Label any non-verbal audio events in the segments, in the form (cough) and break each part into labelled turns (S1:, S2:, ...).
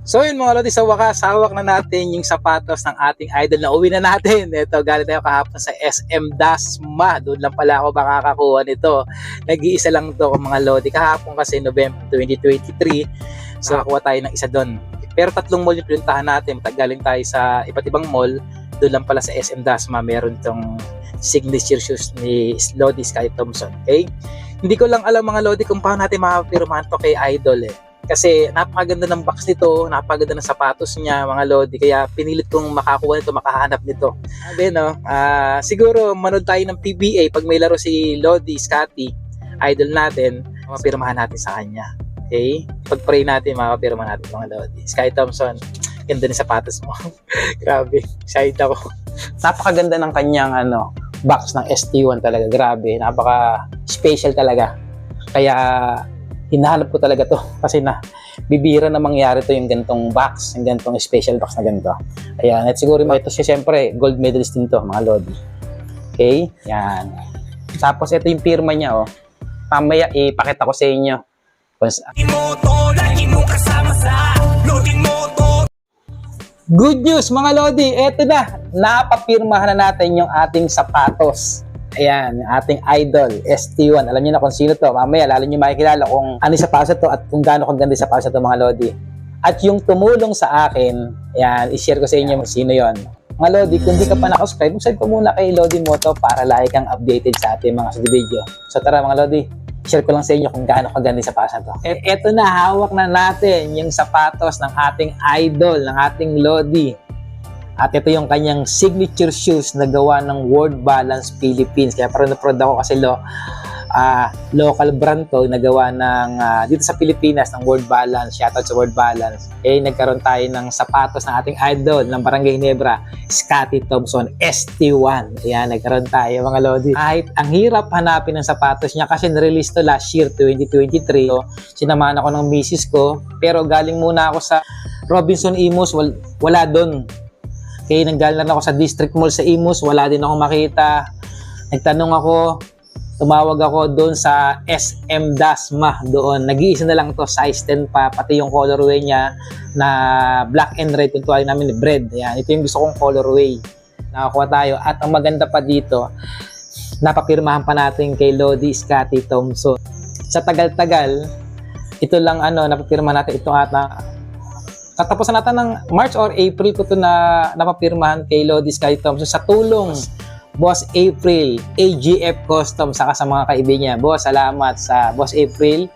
S1: So yun mga lodi, sa wakas, hawak na natin yung sapatos ng ating idol na uwi na natin. (laughs) Ito, galing tayo kahapon sa SM Dasma. Doon lang pala ako makakakuha nito. Nag-iisa lang to mga lodi. Kahapon kasi November 2023. So nakakuha tayo ng isa doon. Pero tatlong mall yung pinuntahan natin. Galing tayo sa iba't ibang mall. Doon lang pala sa SM Dasma, meron tong signature shoes ni Lodi Sky Thompson. Okay? Hindi ko lang alam mga Lodi kung paano natin makapirmahan to kay Idol eh. Kasi napakaganda ng box nito, napakaganda ng sapatos niya mga Lodi. Kaya pinilit kong makakuha nito, makahanap nito. Sabi no, ah, siguro manood tayo ng PBA pag may laro si Lodi, Scotty, idol natin, mapirmahan natin sa kanya. Okay? Pag-pray natin, mapapirmahan natin mga Lodi. Sky Thompson, ganda ng sapatos mo. (laughs) Grabe, excited ako. Napakaganda ng kanyang ano, box ng ST1 talaga. Grabe, napaka special talaga. Kaya hinahanap ko talaga to (laughs) kasi na bibira na mangyari to yung gantong box, yung gantong special box na ganito. Ayan, at siguro mo ito siya siyempre, gold medalist din to, mga lodi. Okay? Yan. Tapos ito yung pirma niya, oh. Mamaya ipakita ko sa inyo. Good news mga Lodi, eto na, napapirmahan na natin yung ating sapatos. Ayan, ating idol, ST1. Alam niyo na kung sino to. Mamaya, lalo niyo makikilala kung ano yung sapatos to at kung gaano kaganda yung sapatos to mga Lodi. At yung tumulong sa akin, ayan, i-share ko sa inyo sino yon. Mga Lodi, kung di ka pa nakasubscribe, subscribe ko muna kay Lodi Moto para lagi kang updated sa ating mga sa video. So tara mga Lodi, share ko lang sa inyo kung gaano kaganda sapatos na to. E, eto na, hawak na natin yung sapatos ng ating idol, ng ating Lodi. At ito yung kanyang signature shoes na gawa ng World Balance Philippines. Kaya parang na-proud ako kasi lo, ah, local brand to na gawa ng ah, dito sa Pilipinas ng World Balance. Shoutout sa World Balance. Eh, nagkaroon tayo ng sapatos ng ating idol ng Barangay Ginebra, Scotty Thompson ST1. Ayan, nagkaroon tayo mga Lodi. Kahit ang hirap hanapin ng sapatos niya kasi na-release to last year, 2023. So, sinamahan ako ng misis ko. Pero galing muna ako sa Robinson Imus, wal, wala doon. Kaya nanggaling ako sa District Mall sa Imus, wala din ako makita. Nagtanong ako, tumawag ako doon sa SM Dasma doon. Nag-iisa na lang to, size 10 pa, pati yung colorway niya na black and red, kung tuwagin namin bread. Yan, ito yung gusto kong colorway. Nakakuha tayo. At ang maganda pa dito, napapirmahan pa natin kay Lodi Scotty Thompson. Sa tagal-tagal, ito lang ano, napapirmahan natin ito ata katapusan natin ng March or April ko to na napapirmahan kay Lodi Sky Thompson sa tulong Boss April, AGF Custom, saka sa mga kaibigan niya. Boss, salamat sa Boss April.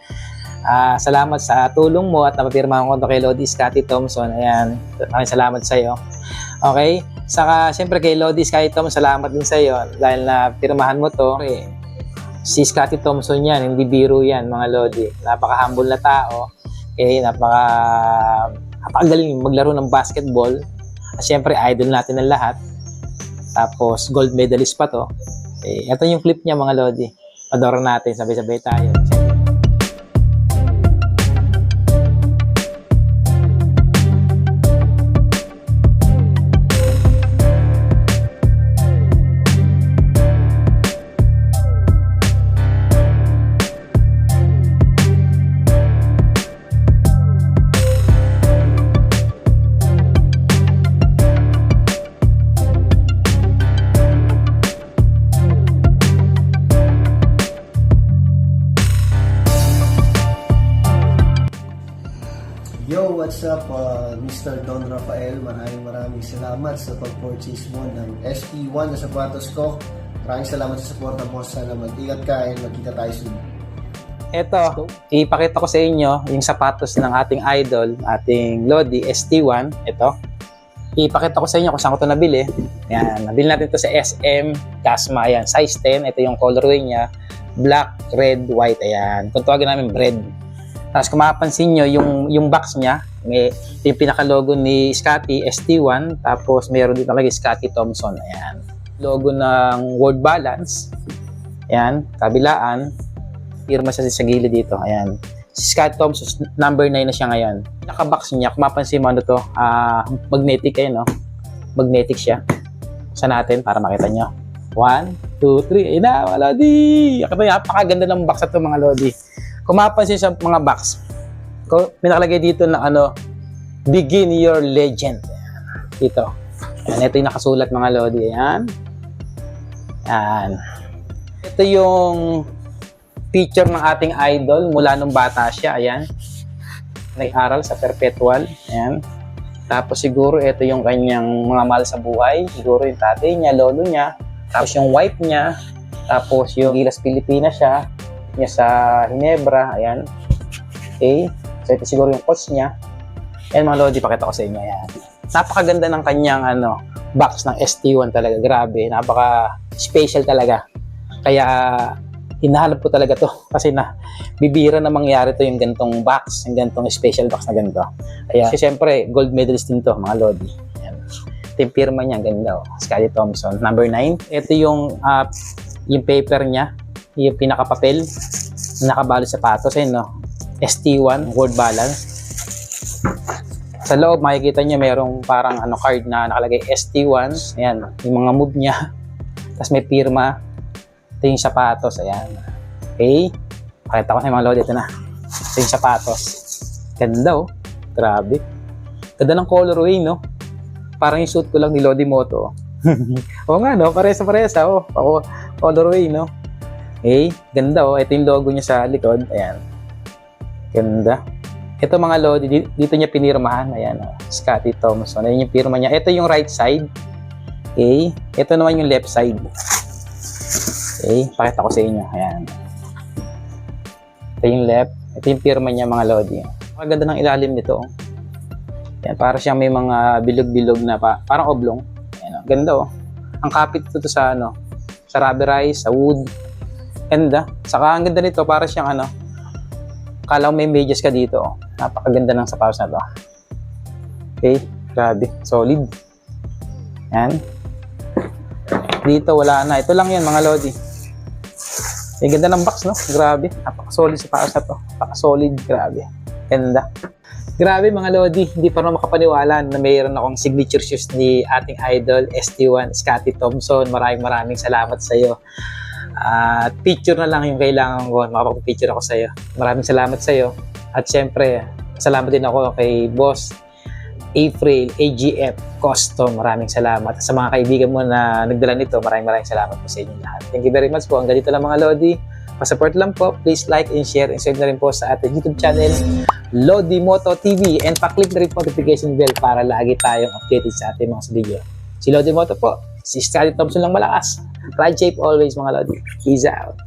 S1: Ah, salamat sa tulong mo at napapirmahan ko to kay Lodi Scotty Thompson. Ayan, maraming salamat sa iyo. Okay? Saka, siyempre kay Lodi Scotty Thompson, salamat din sa iyo dahil na pirmahan mo to. Okay. Si Scotty Thompson yan, hindi biro yan, mga Lodi. Napaka-humble na tao. Eh, napaka napakagaling maglaro ng basketball. At syempre, idol natin ng lahat. Tapos, gold medalist pa to. Eh, ito yung clip niya, mga Lodi. Padora natin, sabay-sabay tayo.
S2: What's up, uh, Mr. Don Rafael? Maraming maraming salamat sa pag-purchase mo ng ST1 na sapatos ko. Maraming salamat sa support mo. Sana mag-ingat ka and magkita tayo soon.
S1: Ito, ipakita ko sa inyo yung sapatos ng ating idol, ating Lodi ST1. Ito. Ipakita ko sa inyo kung saan ko ito nabili. Yan, nabili natin ito sa SM Casma. Ayan, size 10. Ito yung colorway niya. Black, red, white. Ayan. Kung tawagin namin bread. Tapos kung mapapansin nyo, yung, yung box niya, may, yung pinaka-logo ni Scotty ST1. Tapos mayroon dito lagi Scotty Thompson. Ayan. Logo ng World Balance. Ayan, kabilaan. Pirma siya sa gilid dito. Ayan. Si Scott Thompson, number 9 na siya ngayon. Naka-box niya, kung mapansin mo ano to, ah, magnetic kayo, no? Magnetic siya. Sa natin, para makita nyo. 1, 2, 3. Ayun na, mga Lodi! Napakaganda ng box na to, mga Lodi. Kung mapansin sa mga box, may nakalagay dito na ano, Begin Your Legend. Ito. Ayan, ito yung nakasulat mga Lodi. Ayan. Ayan. Ito yung picture ng ating idol mula nung bata siya. Ayan. Nag-aral sa perpetual. Ayan. Tapos siguro ito yung kanyang mga mahal sa buhay. Siguro yung tatay niya, lolo niya. Tapos yung wife niya. Tapos yung Gilas Pilipinas siya. Niya sa Hinebra. Ayan. Okay. So ito siguro yung coach niya. Ayan mga Lodi, pakita ko sa inyo. Ayan. Napakaganda ng kanyang ano, box ng ST1 talaga. Grabe. Napaka special talaga. Kaya hinahanap ko talaga to (laughs) kasi na bibira na mangyari to yung gantong box, yung gantong special box na ganito. Kaya kasi syempre gold medalist din to mga Lodi. Ayan. Ito yung pirma niya, ganda oh. Scotty Thompson. Number 9. Ito yung ah, yung paper niya, yung pinakapapel na nakabalot sa patos. Ayun no. ST1, word balance. Sa loob, makikita niyo merong parang ano card na nakalagay ST1. Ayan, yung mga move niya. (laughs) Tapos may pirma. Ito yung sapatos. Ayan. Okay. Pakita ko yung mga lodi. Ito na. Ito yung sapatos. Ganda oh. Grabe. Ganda ng colorway, no? Parang yung suit ko lang ni Lodi Moto. (laughs) Oo nga, no? Paresa-paresa, oh. Ako, colorway, no? Okay. Ganda, oh. Ito yung logo niya sa likod. Ayan. Ganda. Ito mga Lodi, di- dito niya pinirmahan. Ayan, oh. Scotty Thompson. Ayan yung pirma niya. Ito yung right side. Okay. Ito naman yung left side. Okay. Pakita ko sa inyo. Ayan. Ito yung left. Ito yung pirma niya mga Lodi. Ang ng ilalim nito. Ayan, para siyang may mga bilog-bilog na pa, parang oblong. Ayan, oh. ganda oh. Ang kapit ito sa ano, sa rubberized, sa wood. Ganda. Saka ang ganda nito, para siyang ano, kala mo may medyas ka dito. Oh. Napakaganda ng sapatos na to. Okay, grabe. Solid. Yan. Dito, wala na. Ito lang yan, mga Lodi. Ang ganda ng box, no? Grabe. Napaka-solid sa paas na to. Napaka-solid. Grabe. Ganda. Grabe mga Lodi, hindi pa naman makapaniwala na mayroon akong signature shoes ni ating idol ST1 Scotty Thompson. Maraming maraming salamat sa iyo. At picture na lang yung kailangan ko, makapag-picture ako sa iyo. Maraming salamat sa iyo. At syempre, salamat din ako kay Boss April AGF Custom. Maraming salamat. Sa mga kaibigan mo na nagdala nito, maraming maraming salamat po sa inyo lahat. Thank you very much po. Hanggang dito lang mga Lodi. Pa-support lang po. Please like and share and subscribe na rin po sa ating YouTube channel, Lodi Moto TV. And pa-click na rin po notification bell para lagi tayong updated sa ating mga video. Si Lodi Moto po. Si Scotty Thompson lang malakas. Ride safe always mga Lodi. Peace out.